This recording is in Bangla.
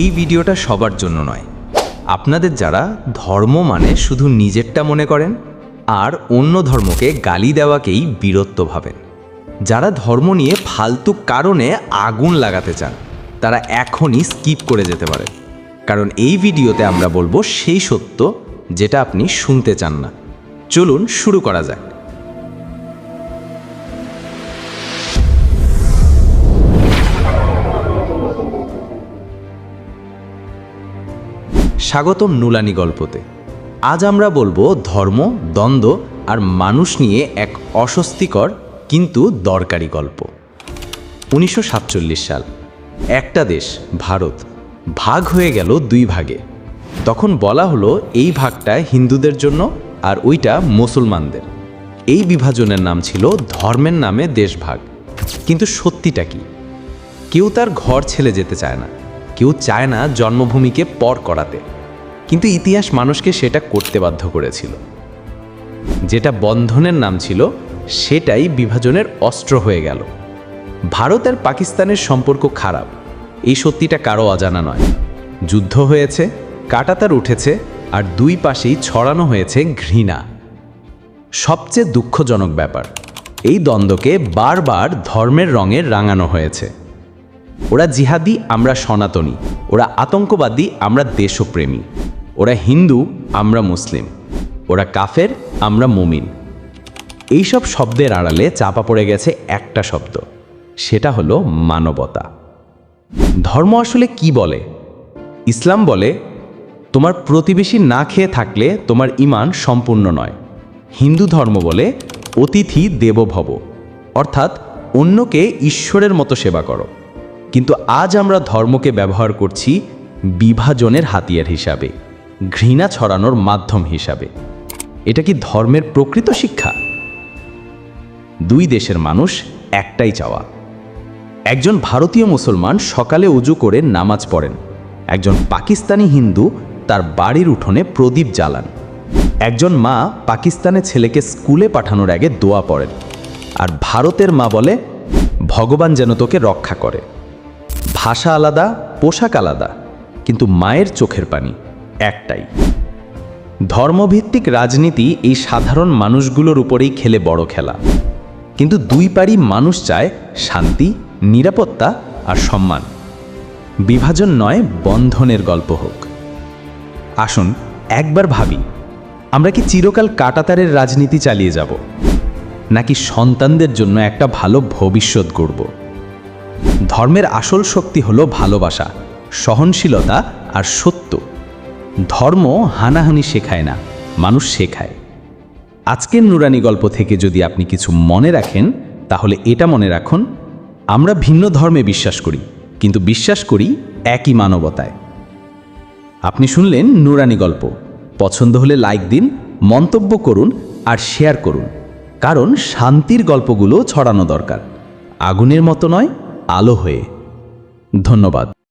এই ভিডিওটা সবার জন্য নয়। আপনাদের যারা ধর্ম মানে শুধু নিজেরটা মনে করেন, আর অন্য ধর্মকে গালি দেওয়াকেই বীরত্ব ভাবেন। যারা ধর্ম নিয়ে ফালতু কারণে আগুন লাগাতে চান, তারা এখনই স্কিপ করে যেতে পারে কারণ এই ভিডিওতে আমরা বলব সেই সত্য যেটা আপনি শুনতে চান না। চলুন শুরু করা যাক। স্বাগতম নুলানি গল্পতে। আজ আমরা বলব ধর্ম, দ্বন্দ্ব আর মানুষ নিয়ে এক অস্বস্তিকর কিন্তু দরকারি গল্প। উনিশশো সাতচল্লিশ সাল। একটা দেশ, ভারত, ভাগ হয়ে গেল দুই ভাগে। তখন বলা হলো এই ভাগটা হিন্দুদের জন্য আর ওইটা মুসলমানদের। এই বিভাজনের নাম ছিল ধর্মের নামে দেশভাগ। কিন্তু সত্যিটা কি? কেউ তার ঘর ছেড়ে যেতে চায় না। কেউ চায় না জন্মভূমিকে পর করাতে। কিন্তু ইতিহাস মানুষকে সেটা করতে বাধ্য করেছিল। যেটা বন্ধনের নাম ছিল, সেটাই বিভাজনের অস্ত্র হয়ে গেল। ভারত আর পাকিস্তানের সম্পর্ক খারাপ, এই সত্যিটা কারও অজানা নয়। যুদ্ধ হয়েছে, কাটাতার উঠেছে, আর দুই পাশেই ছড়ানো হয়েছে ঘৃণা। সবচেয়ে দুঃখজনক ব্যাপার, এই দ্বন্দ্বকে বারবার ধর্মের রঙে রাঙানো হয়েছে। ওরা জিহাদি, আমরা সনাতনী, ওরা আতঙ্কবাদী, আমরা দেশপ্রেমী। ওরা হিন্দু, আমরা মুসলিম। ওরা কাফের, আমরা মুমিন। এইসব শব্দের আড়ালে চাপা পড়ে গেছে একটা শব্দ। সেটা হলো মানবতা। ধর্ম আসলে কি বলে? ইসলাম বলে, তোমার প্রতিবেশী না খেয়ে থাকলে তোমার ইমান সম্পূর্ণ নয়। হিন্দু ধর্ম বলে, অতিথি দেবভব। অর্থাৎ অন্যকে ঈশ্বরের মতো সেবা করো। কিন্তু আজ আমরা ধর্মকে ব্যবহার করছি বিভাজনের হাতিয়ার হিসাবে। ঘৃণা ছড়ানোর মাধ্যম হিসাবে। এটা কি ধর্মের প্রকৃত শিক্ষা? দুই দেশের মানুষ একটাই চাওয়া। একজন ভারতীয় মুসলমান সকালে উজু করে নামাজ পড়েন। একজন পাকিস্তানি হিন্দু তার বাড়ির উঠোনে প্রদীপ জ্বালান। একজন মা পাকিস্তানের ছেলেকে স্কুলে পাঠানোর আগে দোয়া পড়েন। আর ভারতের মা বলে, ভগবান যেন তোকে রক্ষা করে। ভাষা আলাদা, পোশাক আলাদা, কিন্তু মায়ের চোখের পানি। একটাই। ধর্মভিত্তিক রাজনীতি এই সাধারণ মানুষগুলোর উপরেই খেলে বড় খেলা। কিন্তু দুই পারি মানুষ চায় শান্তি, নিরাপত্তা আর সম্মান। বিভাজন নয়, বন্ধনের গল্প হোক। আসুন একবার ভাবি, আমরা কি চিরকাল কাটাতারের রাজনীতি চালিয়ে যাব, নাকি সন্তানদের জন্য একটা ভালো ভবিষ্যৎ গড়ব? ধর্মের আসল শক্তি হলো ভালোবাসা, সহনশীলতা আর সত্য ধর্ম হানাহানি শেখায় না, মানুষ শেখায়। আজকের নুরানি গল্প থেকে যদি আপনি কিছু মনে রাখেন, তাহলে এটা মনে রাখুন, আমরা ভিন্ন ধর্মে বিশ্বাস করি, কিন্তু বিশ্বাস করি একই মানবতায়। আপনি শুনলেন নুরানি গল্প। পছন্দ হলে লাইক দিন, মন্তব্য করুন আর শেয়ার করুন, কারণ শান্তির গল্পগুলো ছড়ানো দরকার। আগুনের মতো নয়, আলো হয়ে। ধন্যবাদ।